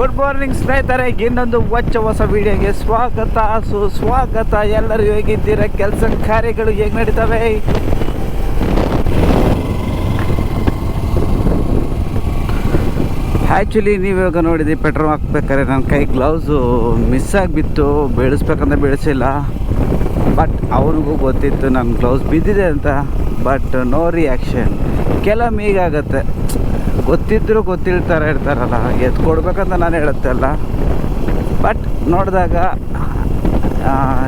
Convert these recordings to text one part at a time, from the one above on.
Good morning ಸ್ನೇಹಿತರೆ. ಇನ್ನೊಂದು ಹೊಚ್ಚ ಹೊಸ ವಿಡಿಯೋಗೆ ಸ್ವಾಗತ. ಸುಸ್ವಾಗತ ಎಲ್ಲರೂ ಹೇಗಿದ್ದೀರ? ಕೆಲಸ ಕಾರ್ಯಗಳು ಹೇಗೆ ನಡೀತವೆ? ಆ್ಯಕ್ಚುಲಿ ನೀವು ಇವಾಗ ನೋಡಿದ್ರಿ, ಪೆಟ್ರೋಲ್ ಹಾಕ್ಬೇಕಾದ್ರೆ ನನ್ನ ಕೈ ಗ್ಲೌಸು ಮಿಸ್ ಆಗಿಬಿತ್ತು. ಬೆಳೆಸ್ಬೇಕಂತ ಬೆಳೆಸಿಲ್ಲ. ಬಟ್ ಅವ್ರಿಗೂ ಗೊತ್ತಿತ್ತು, ನನ್ನ ಗ್ಲೌಸ್ ಬಿದ್ದಿದೆ ಅಂತ. ಬಟ್ ನೋ ರಿಯಾಕ್ಷನ್ ಕೆಲವೊಮ್ಮೆ ಹೀಗಾಗತ್ತೆ. ಗೊತ್ತಿದ್ದರೂ ಗೊತ್ತಿರ್ತಾರೆ ಇರ್ತಾರಲ್ಲ, ಎತ್ತು ಕೊಡ್ಬೇಕಂತ ನಾನು ಹೇಳುತ್ತೆ ಅಲ್ಲ ಬಟ್ ನೋಡಿದಾಗ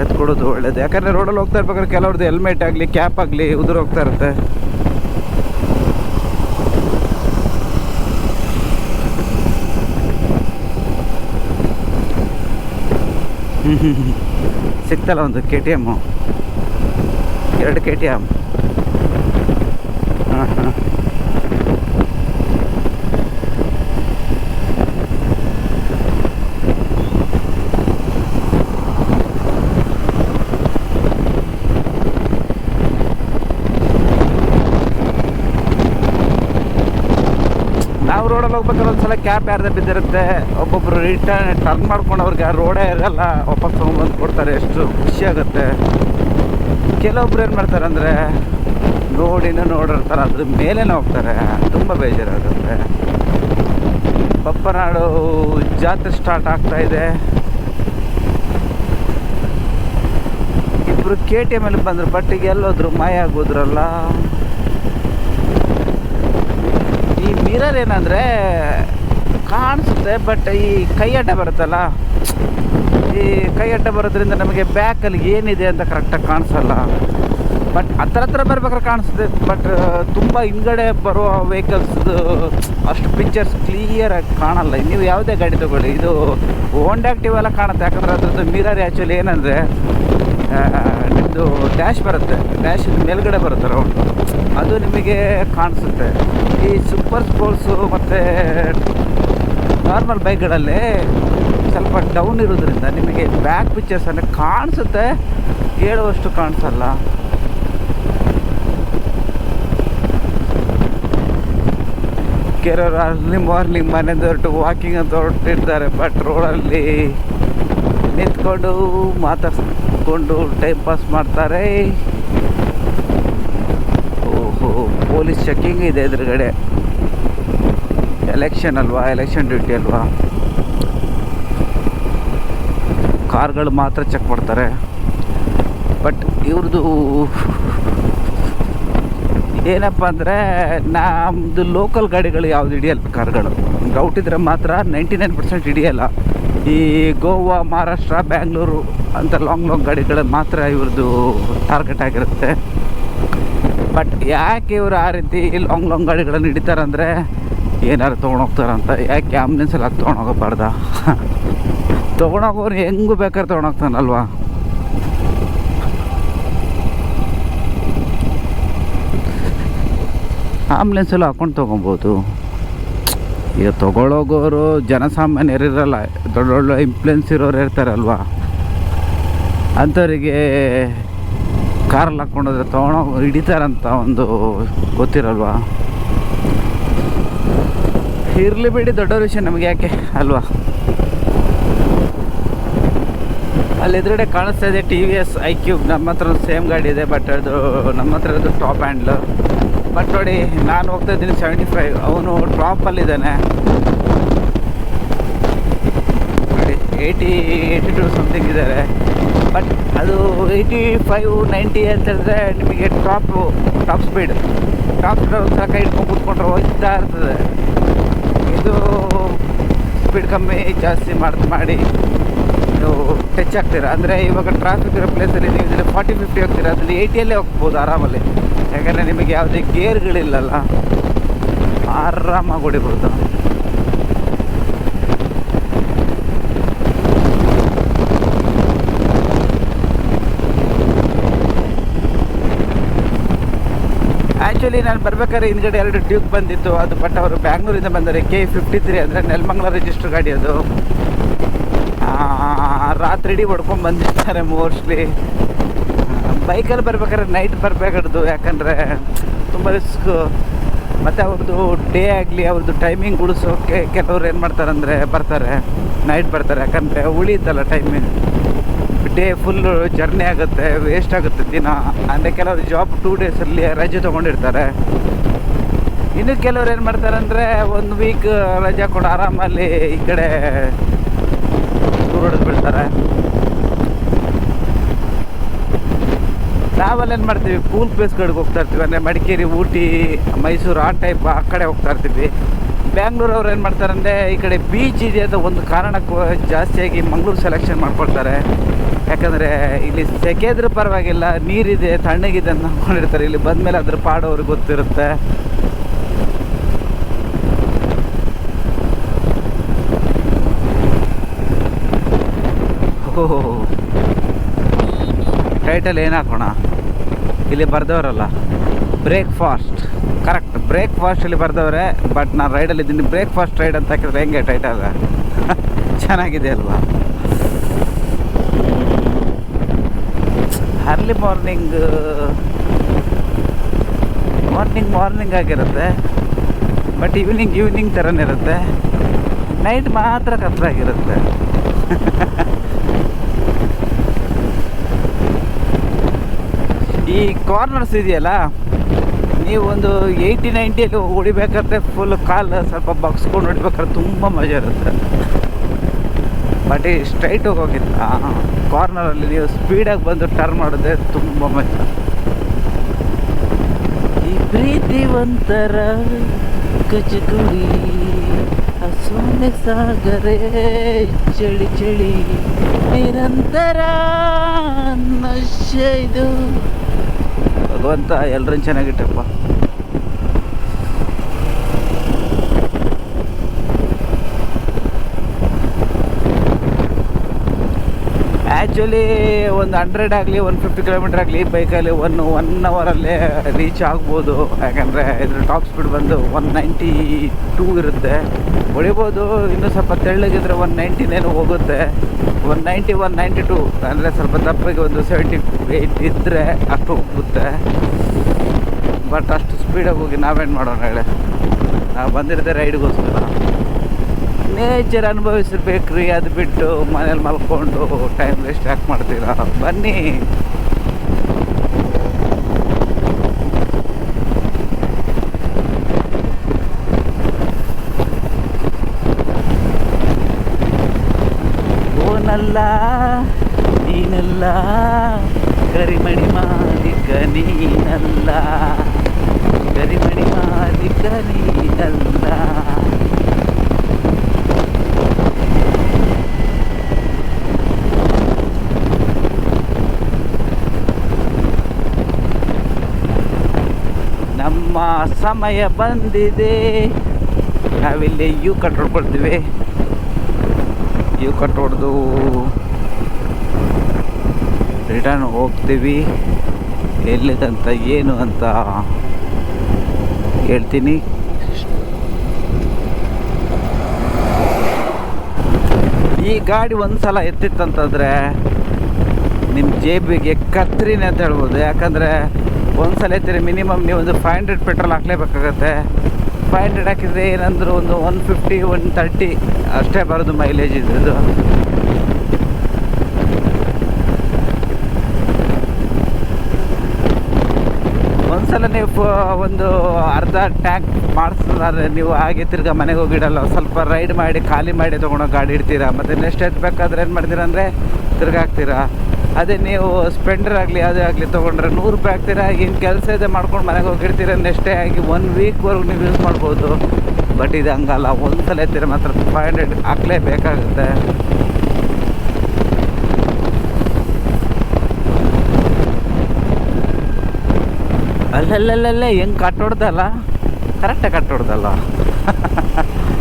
ಎತ್ಕೊಡೋದು ಒಳ್ಳೇದು. ಯಾಕಂದರೆ ರೋಡಲ್ಲಿ ಹೋಗ್ತಾ ಇರ್ಬೇಕಾದ್ರೆ ಕೆಲವ್ರದ್ದು ಹೆಲ್ಮೆಟ್ ಆಗಲಿ ಕ್ಯಾಪ್ ಆಗಲಿ, ಉದುರು ಹೋಗ್ತಾ ಇರುತ್ತೆ. ಸಿಕ್ತಲ್ಲ ಒಂದು ಕೆ ಟಿ ಎಮ್ಮು ಎರಡು ಕೆ ಟಿ ಎಂ ಹಾಂ ಹಾಂ ನಾವು ರೋಡಲ್ಲಿ ಹೋಗ್ಬೇಕಾದ್ರೆ ಒಂದ್ಸಲ ಕ್ಯಾಪ್ ಯಾರ್ದೇ ಬಿದ್ದಿರುತ್ತೆ, ಒಬ್ಬೊಬ್ರು ರಿಟರ್ನ್ ಟರ್ನ್ ಮಾಡ್ಕೊಂಡು ಅವ್ರಿಗೆ ರೋಡೇ ಇರಲ್ಲ ವಾಪಸ್ ತೊಗೊಂಡ್ಬಂದು ಕೊಡ್ತಾರೆ, ಎಷ್ಟು ಖುಷಿ ಆಗುತ್ತೆ. ಕೆಲವೊಬ್ರು ಏನು ಮಾಡ್ತಾರೆ ಅಂದರೆ ನೋಡಿನೂ ನೋಡಿರ್ತಾರೆ, ಅದ್ರ ಮೇಲೆ ಹೋಗ್ತಾರೆ, ತುಂಬ ಬೇಜಾರಾಗುತ್ತೆ. ಪಪ್ಪನಾಡು ಜಾತ್ರೆ ಸ್ಟಾರ್ಟ್ ಆಗ್ತಾ ಇದೆ. ಇಬ್ಬರು ಕೆ ಟಿ ಎಂ ಬಂದರು ಬಟ್ ಈಗ ಎಲ್ಲೋದ್ರು ಮಾಯ ಆಗೋದ್ರಲ್ಲ. ಈ ಮಿರರ್ ಏನಂದರೆ ಕಾಣಿಸುತ್ತೆ ಬಟ್ ಈ ಕೈ ಅಡ್ಡ ಬರುತ್ತಲ್ಲ, ಈ ಕೈ ಅಡ್ಡ ಬರೋದ್ರಿಂದ ನಮಗೆ ಬ್ಯಾಕಲ್ಲಿ ಏನಿದೆ ಅಂತ ಕರೆಕ್ಟಾಗಿ ಕಾಣಿಸಲ್ಲ. ಬಟ್ ಹತ್ರ ಹತ್ರ ಬರ್ಬೇಕಾದ್ರೆ ಕಾಣಿಸುತ್ತೆ ಬಟ್ ತುಂಬ ಹಿಂದ್ಗಡೆ ಬರುವ ವೆಹಿಕಲ್ಸ್ದು ಅಷ್ಟು ಪಿಕ್ಚರ್ಸ್ ಕ್ಲಿಯರಾಗಿ ಕಾಣಲ್ಲ. ನೀವು ಯಾವುದೇ ಗಾಡಿ ತಗೊಳ್ಳಿ, ಇದು ಓಂಡ್ ಆ್ಯಕ್ಟಿವ್ ಎಲ್ಲ ಕಾಣುತ್ತೆ, ಯಾಕಂದರೆ ಅದ್ರದ್ದು ಮಿರರ್ ಆ್ಯಕ್ಚುಲಿ ಏನಂದರೆ ನಿಮ್ಮದು ಡ್ಯಾಶ್ ಬರುತ್ತೆ. ಡ್ಯಾಶ್ ಮೇಲ್ಗಡೆ ಬರುತ್ತೆ ರೌಂಡ್ ಅದು ನಿಮಗೆ ಕಾಣಿಸುತ್ತೆ. ಈ ಸೂಪರ್ ಸ್ಪೋರ್ಟ್ಸು ಮತ್ತು ನಾರ್ಮಲ್ ಬೈಕ್ಗಳಲ್ಲಿ ಸ್ವಲ್ಪ ಡೌನ್ ಇರೋದ್ರಿಂದ ನಿಮಗೆ ಬ್ಯಾಕ್ ಪಿಕ್ಚರ್ಸ್ ಅಂದರೆ ಕಾಣಿಸುತ್ತೆ. ಹೇಳುವಷ್ಟು ಕಾಣಿಸಲ್ಲ. ಕೆಲವರು ಅರ್ಲಿ ಮಾರ್ನಿಂಗ್ ಮನೆಯಿಂದ ಹೊರಟು ವಾಕಿಂಗ್ ಅಂತ ಹೊರಟಿರ್ತಾರೆ ಬಟ್ ರೋಡಲ್ಲಿ ನಿಂತ್ಕೊಂಡು ಮಾತಾಡ್ಸ್ಕೊಂಡು ಟೈಮ್ ಪಾಸ್ ಮಾಡ್ತಾರೆ. ಓಹೋ ಪೊಲೀಸ್ ಚೆಕಿಂಗ್ ಇದೆ ಎದುರುಗಡೆ. ಎಲೆಕ್ಷನ್ ಅಲ್ವಾ? ಎಲೆಕ್ಷನ್ ಡ್ಯೂಟಿ ಅಲ್ವಾ? ಕಾರ್ಗಳು ಮಾತ್ರ ಚೆಕ್ ಮಾಡ್ತಾರೆ. ಬಟ್ ಇವ್ರದ್ದು ಏನಪ್ಪ ಅಂದರೆ ನಮ್ಮದು ಲೋಕಲ್ ಗಾಡಿಗಳು ಯಾವುದು ಹಿಡಿಯಲ್ಲ, ಕಾರ್ಗಳು. ಡೌಟ್ ಇದ್ದರೆ ಮಾತ್ರ ನೈಂಟಿ ನೈನ್ ಪರ್ಸೆಂಟ್ ಹಿಡಿಯಲ್ಲ. ಈ ಗೋವಾ, ಮಹಾರಾಷ್ಟ್ರ, ಬ್ಯಾಂಗ್ಳೂರು ಅಂತ ಲಾಂಗ್ ಲಾಂಗ್ ಗಾಡಿಗಳು ಮಾತ್ರ ಇವ್ರದ್ದು ಟಾರ್ಗೆಟ್ ಆಗಿರುತ್ತೆ. ಬಟ್ ಯಾಕೆ ಇವರು ಆ ರೀತಿ ಲಾಂಗ್ ಲಾಂಗ್ ಗಾಡಿಗಳನ್ನು ಹಿಡಿತಾರಂದರೆ ಏನಾರು ತೊಗೊಂಡೋಗ್ತಾರಂತ ಯಾಕೆ ಆಂಬುಲೆನ್ಸಲ್ಲಿ ಹಾಕಿ ತೊಗೊಂಡೋಗಬಾರ್ದ ತೊಗೊಂಡೋಗೋರು ಹೆಂಗೂ ಬೇಕಾದ್ರೆ ತೊಗೊಂಡೋಗ್ತಾನಲ್ವಾ ಆಂಬುಲೆನ್ಸಲ್ಲಿ ಹಾಕೊಂಡು ತೊಗೊಬೋದು. ಈಗ ತೊಗೊಳೋಗೋರು ಜನಸಾಮಾನ್ಯರು ಇರಲ್ಲ ದೊಡ್ಡ ಇನ್ಫ್ಲುಯೆನ್ಸ್ ಇರೋರು ಇರ್ತಾರಲ್ವ? ಅಂಥವರಿಗೆ ಕಾರಲ್ಲಿ ಹಾಕ್ಕೊಂಡೋದ್ರೆ ತೊಗೊಂಡೋ ಹಿಡಿತಾರಂತ ಒಂದು ಗೊತ್ತಿರಲ್ವಾ? ಇರಲಿ ಬಿಡಿ ದೊಡ್ಡ ವಿಷಯ ನಮಗೆ ಯಾಕೆ ಅಲ್ವಾ? ಅಲ್ಲಿ ಎದುರುಗಡೆ ಕಾಣಿಸ್ತಾ ಇದೆ T V S I cube ನಮ್ಮ ಹತ್ರ ಸೇಮ್ ಗಾಡಿ ಇದೆ ಬಟ್ ಅದು ನಮ್ಮ ಹತ್ರ ಅದು ಟಾಪ್ ಹ್ಯಾಂಡ್ಲು ಬಟ್ ನೋಡಿ, ನಾನು ಹೋಗ್ತಾ ಇದ್ದೀನಿ ಸೆವೆಂಟಿ ಫೈವ್ ಅವನು ಟಾಪಲ್ಲಿದ್ದಾನೆ ನೋಡಿ ಏಯ್ಟಿ ಏಯ್ಟಿ ಟು ಸಮಥಿಂಗ್ ಇದ್ದಾರೆ. ಬಟ್ ಅದು ಏಯ್ಟಿ ಫೈವ್ ನೈಂಟಿ ಅಂತ ಹೇಳಿದ್ರೆ ನಿಮಗೆ top top speed top speed ಸಲ ಕೈ ಇಟ್ಕೊಂಡು ಕೂತ್ಕೊಂಡ್ರೆ ಹೋಗ್ತಾ ಇರ್ತದೆ. ಇದು ಸ್ಪೀಡ್ ಕಮ್ಮಿ, ಜಾಸ್ತಿ ಮಾಡಿ. ನೀವು ಟಚ್ ಆಗ್ತೀರ? ಅಂದರೆ ಇವಾಗ ಟ್ರಾಫಿಕ್ ಇರೋ ಪ್ಲೇಸಲ್ಲಿ ನೀವು ಇದರಲ್ಲಿ ಫಾರ್ಟಿ ಫಿಫ್ಟಿ ಹೋಗ್ತೀರ? ಅದರಲ್ಲಿ ಏಯ್ಟಿಯಲ್ಲೇ ಹೋಗ್ಬೋದು ಆರಾಮಲ್ಲಿ. ಯಾಕಂದರೆ ನಿಮಗೆ ಯಾವುದೇ ಗೇರ್ಗಳಿಲ್ಲಲ್ಲ. ಆರಾಮಾಗಿ ಹೊಡಿಬೋದು ಆ್ಯಕ್ಚುಲಿ ನಾನು ಬರ್ಬೇಕಾದ್ರೆ ಹಿಂದ್ಗಡೆ ಎರಡು ಡ್ಯೂಕ್ ಬಂದಿತ್ತು. ಅದು ಬಟ್ ಅವರು ಬ್ಯಾಂಗ್ಳೂರಿಂದ ಬಂದರೆ ಕೆ ಫಿಫ್ಟಿ ತ್ರೀ ಅಂದರೆ ನೆಲಮಂಗ್ಲ ರಿಜಿಸ್ಟರ್ ಗಾಡಿ ಅದು. ರಾತ್ರಿ ಇಡೀ ಹೊಡ್ಕೊಂಡು ಬಂದಿರ್ತಾರೆ ಮೋಸ್ಟ್ಲಿ ಬೈಕಲ್ಲಿ ಬರ್ಬೇಕಾದ್ರೆ ನೈಟ್ ಬರಬೇಕಾಡ್ದು ಯಾಕಂದರೆ ತುಂಬ ರಿಸ್ಕ್ ಮತ್ತು ಅವ್ರದ್ದು ಡೇ ಆಗಲಿ, ಅವ್ರದ್ದು ಟೈಮಿಂಗ್ ಉಳಿಸೋಕೆ ಕೆಲವ್ರು ಏನು ಮಾಡ್ತಾರೆ ಅಂದರೆ ಬರ್ತಾರೆ ನೈಟ್ ಬರ್ತಾರೆ. ಯಾಕಂದರೆ ಉಳಿಯುತ್ತಲ್ಲ ಟೈಮಿಂಗ್ ಡೇ ಫುಲ್ಲು ಜರ್ನಿ ಆಗುತ್ತೆ ವೇಸ್ಟ್ ಆಗುತ್ತೆ ದಿನ. ಅಂದರೆ ಕೆಲವರು ಜಾಬ್ ಟೂ ಡೇಸಲ್ಲಿ ರಜೆ ತೊಗೊಂಡಿರ್ತಾರೆ. ಇನ್ನು ಕೆಲವ್ರು ಏನು ಮಾಡ್ತಾರೆ ಅಂದರೆ ಒಂದು ವೀಕ್ ರಜೆ ಕೊಡು, ಆರಾಮಲ್ಲಿ ಈ ಕಡೆ ಹೊಡೆದು ಬಿಡ್ತಾರೆ. ಟ್ರಾವೆಲ್ ಏನು ಮಾಡ್ತೀವಿ ಕೂಲ್ ಪ್ಲೇಸ್ಗಳಿಗೆ ಹೋಗ್ತಾ ಇರ್ತೀವಿ. ಅಂದರೆ ಮಡಿಕೇರಿ, ಊಟಿ, ಮೈಸೂರು, ಆ ಟೈಪ್ ಆ ಕಡೆ ಹೋಗ್ತಾ ಇರ್ತೀವಿ. ಬ್ಯಾಂಗ್ಳೂರು ಅವ್ರು ಏನು ಮಾಡ್ತಾರೆ ಅಂದರೆ ಈ ಕಡೆ ಬೀಚ್ ಇದೆ ಅಂತ ಒಂದು ಕಾರಣಕ್ಕೂ ಜಾಸ್ತಿಯಾಗಿ ಮಂಗಳೂರು ಸೆಲೆಕ್ಷನ್ ಮಾಡ್ಕೊಳ್ತಾರೆ ಯಾಕಂದರೆ ಇಲ್ಲಿ ಸೆಕೆದ್ರೂ ಪರವಾಗಿಲ್ಲ, ನೀರಿದೆ, ತಣ್ಣಗಿದೆ ಅಂತ ಅಂದ್ಕೊಂಡಿರ್ತಾರೆ. ಇಲ್ಲಿ ಬಂದಮೇಲೆ ಅದ್ರ ಪಾಡು ಗೊತ್ತಿರುತ್ತೆ. ಓಹೋ. ಟೈಟಲ್ ಏನು ಹಾಕೋಣ? ಇಲ್ಲಿ ಬರ್ದವರಲ್ಲ. ಬ್ರೇಕ್ಫಾಸ್ಟ್ ಕರೆಕ್ಟ್ ಬ್ರೇಕ್ಫಾಸ್ಟ್ ಇಲ್ಲಿ ಬರ್ದವ್ರೆ ಬಟ್ ನಾನು ರೈಡಲ್ಲಿ ಇದ್ದೀನಿ. ಬ್ರೇಕ್ಫಾಸ್ಟ್ ರೈಡ್ ಅಂತ ಹಾಕಿದ್ರೆ ಹೆಂಗೆ ಟೈಟಲ್ ಚೆನ್ನಾಗಿದೆ ಅಲ್ವಾ ಅರ್ಲಿ ಮಾರ್ನಿಂಗ್ ಮಾರ್ನಿಂಗ್ ಮಾರ್ನಿಂಗ್ ಆಗಿರುತ್ತೆ. ಬಟ್ ಈವ್ನಿಂಗ್ ಈವ್ನಿಂಗ್ ಥರನೇ ಇರುತ್ತೆ. ನೈಟ್ ಮಾತ್ರ ಕತ್ಲಾಗಿರುತ್ತೆ ಈ ಕಾರ್ನರ್ಸ್ ಇದೆಯಲ್ಲ, ನೀವು ಒಂದು ಏಯ್ಟಿ ನೈಂಟಿಯಲ್ಲಿ ಹೊಡಿಬೇಕಾದ್ರೆ ಫುಲ್ ಕಾಲು ಸ್ವಲ್ಪ ಬಗ್ಸ್ಕೊಂಡು ಹೊಡಿಬೇಕಾದ್ರೆ ತುಂಬ ಮಜಾ ಇರುತ್ತೆ. ಬಟ್ ಈ ಸ್ಟ್ರೈಟ್ ಹೋಗೋಕ್ಕಿಂತ ಕಾರ್ನರಲ್ಲಿ ನೀವು ಸ್ಪೀಡಾಗಿ ಬಂದು ಟರ್ನ್ ಮಾಡಿದ್ರೆ ತುಂಬ ಮಜಾ. ಈ ಪ್ರೀತಿ ಒಂಥರ ಕಚಗುಳಿ ಸೊನ್ನೆ ಸಾಗರೇ, ಚಳಿ ಚಳಿ, ನಿರಂತರ ನಶ್ಯ ಇದು. ಭಗವಂತ ಎಲ್ಲರೂ ಚೆನ್ನಾಗಿಟ್ಟಪ್ಪ. ಆ್ಯಕ್ಚುಲಿ ಒಂದು ಹಂಡ್ರೆಡ್ ಆಗಲಿ ಒನ್ ಫಿಫ್ಟಿ ಕಿಲೋಮೀಟ್ರ್ ಆಗಲಿ ಬೈಕಲ್ಲಿ ಒನ್ ಒನ್ ಅವರಲ್ಲೇ ರೀಚ್ ಆಗ್ಬೋದು. ಯಾಕಂದರೆ ಇದ್ರ ಟಾಪ್ ಸ್ಪೀಡ್ ಬಂದು ಒನ್ ನೈಂಟಿ ಟೂ ಇರುತ್ತೆ. ಹೊಳಿಬೋದು ಇನ್ನೂ ಸ್ವಲ್ಪ ತೆಳ್ಳಗಿದ್ರೆ ಒನ್ ನೈಂಟಿನೇನು ಹೋಗುತ್ತೆ. One ninety one ninety two ಅಂದರೆ ಸ್ವಲ್ಪ ದಪ್ಪಗೆ ಒಂದು ಸೆವೆಂಟಿ ಏಯ್ಟ್ ಇದ್ದರೆ ಅಷ್ಟು ಹೋಗುತ್ತೆ. ಬಟ್ ಅಷ್ಟು ಸ್ಪೀಡಾಗಿ ಹೋಗಿ ನಾವೇನು ಮಾಡೋಣ ಹೇಳಿ? ನಾವು ಬಂದಿರೋದೇ ರೈಡ್ಗೋಸ್ಕರ ನೇಚರ್ ಅನುಭವಿಸಿರ್ಬೇಕ್ರಿ ಅದು ಬಿಟ್ಟು ಮನೇಲಿ ಮಲ್ಕೊಂಡು ಟೈಮ್ ವೇಸ್ಟ್ ಯಾಕೆ ಮಾಡ್ತೀರಾ? ಬನ್ನಿ. ಓನಲ್ಲ, ನೀನಲ್ಲ, ಕರಿಮಣಿ ಮಾಲಿಕ ನೀನಲ್ಲ, ಕರಿಮಣಿ ಮಾಲಿಕ ನೀನಲ್ಲ ನಮ್ಮ ಸಮಯ ಬಂದಿದೆ. ನಾವಿಲ್ಲಿ ಯು ಕಟ್ ಹೊಡ್ಕೊಳ್ತೀವಿ ಯು ಕಟ್ ಹೊಡೆದು ರಿಟರ್ನ್ ಹೋಗ್ತೀವಿ. ಎಲ್ಲಿದಂತ ಏನು ಅಂತ ಹೇಳ್ತೀನಿ. ಈ ಗಾಡಿ ಒಂದು ಸಲ ಎತ್ತಿತ್ತಂತಂದರೆ ನಿಮ್ಮ ಜೇಬಿಗೆ ಕತ್ರಿನೇ ಅಂತ ಹೇಳ್ಬೋದು ಯಾಕಂದರೆ ಒಂದು ಸಲ ಇರ್ತೀರಿ ಮಿನಿಮಮ್ ನೀವು ಒಂದು ಫೈವ್ ಹಂಡ್ರೆಡ್ ಪೆಟ್ರೋಲ್ ಹಾಕ್ಲೇಬೇಕಾಗತ್ತೆ. ಫೈವ್ ಹಂಡ್ರೆಡ್ ಹಾಕಿದರೆ ಏನಂದ್ರೆ ಒಂದು ಒನ್ ಫಿಫ್ಟಿ ಒನ್ ತರ್ಟಿ ಅಷ್ಟೇ ಬರೋದು ಮೈಲೇಜ್ ಇದ್ರದ್ದು. ಒಂದ್ಸಲ ನೀವು ಒಂದು ಅರ್ಧ ಟ್ಯಾಂಕ್ ಮಾಡಿಸಿದ್ರೆ ನೀವು ಹಾಗೆ ತಿರ್ಗಾ ಮನೆಗೆ ಹೋಗಿಡಲ್ಲ, ಸ್ವಲ್ಪ ರೈಡ್ ಮಾಡಿ, ಖಾಲಿ ಮಾಡಿ ತೊಗೊಂಡೋಗಿ ಗಾಡಿ ಇಡ್ತೀರಾ? ಮತ್ತು ನೆಕ್ಸ್ಟ್ ಎತ್ತಬೇಕಾದ್ರೆ ಏನು ಮಾಡ್ತೀರಾ ಅಂದರೆ ತಿರ್ಗಾ ಹಾಕ್ತೀರಾ ಅದೇ ನೀವು ಸ್ಪೆಂಡರ್ ಆಗಲಿ, ಅದೇ ಆಗಲಿ ತೊಗೊಂಡ್ರೆ ನೂರು ರೂಪಾಯಿ ಹಾಕ್ತೀರಾ? ಏನು ಕೆಲಸ ಇದೆ ಮಾಡ್ಕೊಂಡು ಮನೆಗೆ ಹೋಗಿರ್ತೀರ ನೆಕ್ಸ್ಟೇ? ಆಗಿ ಒನ್ ವೀಕ್ವರೆಗೂ ನೀವು ಯೂಸ್ ಮಾಡ್ಬೋದು. ಬಟ್ ಇದು ಹಂಗಲ್ಲ ಒಂದು ಸಲ ಎತ್ತೀರ ಮಾತ್ರ ಫೈವ್ ಹಂಡ್ರೆಡ್ ಹಾಕ್ಲೇಬೇಕಾಗುತ್ತೆ. ಅಲ್ಲಲ್ಲಲ್ಲೇ ಹೆಂಗೆ ಕಟ್ಟೊಡ್ದಲ್ಲ ಕರೆಕ್ಟಾಗಿ ಕಟ್ಟೊಡ್ದಲ್ಲ